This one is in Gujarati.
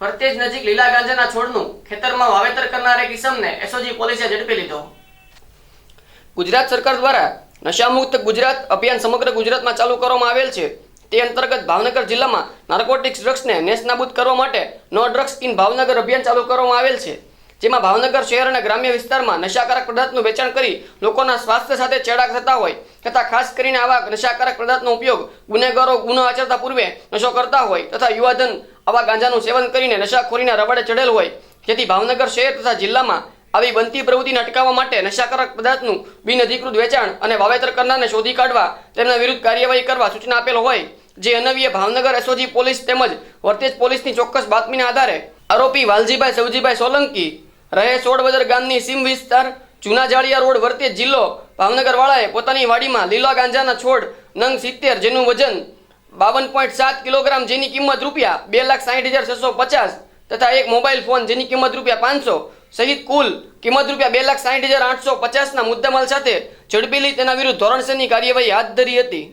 ભરતેજ નજીક લીલા ગાંજાના છોડનું ખેતરમાં વાવેતર કરનાર એક ઇસમને એસઓજી પોલીસે ઝડપી લીધો. ગુજરાત સરકાર દ્વારા નશામુક્ત ગુજરાત અભિયાન સમગ્ર ગુજરાતમાં ચાલુ કરવામાં આવેલ છે. તે અંતર્ગત ભાવનગર જિલ્લામાં નાર્કોટિક્સ ડ્રગ્સને નેસ્તનાબૂદ કરવા માટે નો ડ્રગ્સ ઇન ભાવનગર અભિયાન ચાલુ કરવામાં આવેલ છે. જેમાં ભાવનગર શહેર અને ગ્રામ્ય વિસ્તારમાં નશાકારક પદાર્થનું વેચાણ કરી લોકોના સ્વાસ્થ્ય સાથે ચેડા થતા હોય તથા ખાસ કરીને આવા નશાકારક પદાર્થનો ઉપયોગ ગુનેગારો ગુનો આચરતા પૂર્વે નશો કરતા હોય તથા યુવાધન આવા ગાંજાનું સેવન કરીને નશાખોરીના રવાડે ચડેલ હોય. જેથી ભાવનગર શહેર તથા જિલ્લામાં આવી બનતી પ્રવૃત્તિને અટકાવવા માટે નશાકારક પદાર્થનું બિનઅધિકૃત વેચાણ અને વાવેતર કરનારને શોધી કાઢવા તેમના વિરુદ્ધ કાર્યવાહી કરવા સૂચના આપેલ હોય. જે અનવ્ય ભાવનગર એસઓજી પોલીસ તેમજ વર્તેજ પોલીસની ચોક્કસ બાતમીના આધારે આરોપી વાલજીભાઈ સવજીભાઈ સોલંકી, રહે સોળબદર ગામની સીમ વિસ્તાર જૂના જાળિયા રોડ વર્તેજ જિલ્લો ભાવનગર વાળાએ પોતાની વાડીમાં લીલા ગાંજાના છોડ, નંગ સિત્તેર જેનું વજન બાવન પોઈન્ટ સાત કિલોગ્રામ જેની કિંમત રૂપિયા બે લાખ સાઠ હજાર છસો પચાસ તથા એક મોબાઈલ ફોન જેની કિંમત રૂપિયા પાંચસો સહિત કુલ કિંમત રૂપિયા બે લાખ સાહીઠ હજાર આઠસો પચાસના મુદ્દામાલ સાથે ઝડપેલી તેના વિરુદ્ધ ધોરણસરની કાર્યવાહી હાથ ધરી હતી.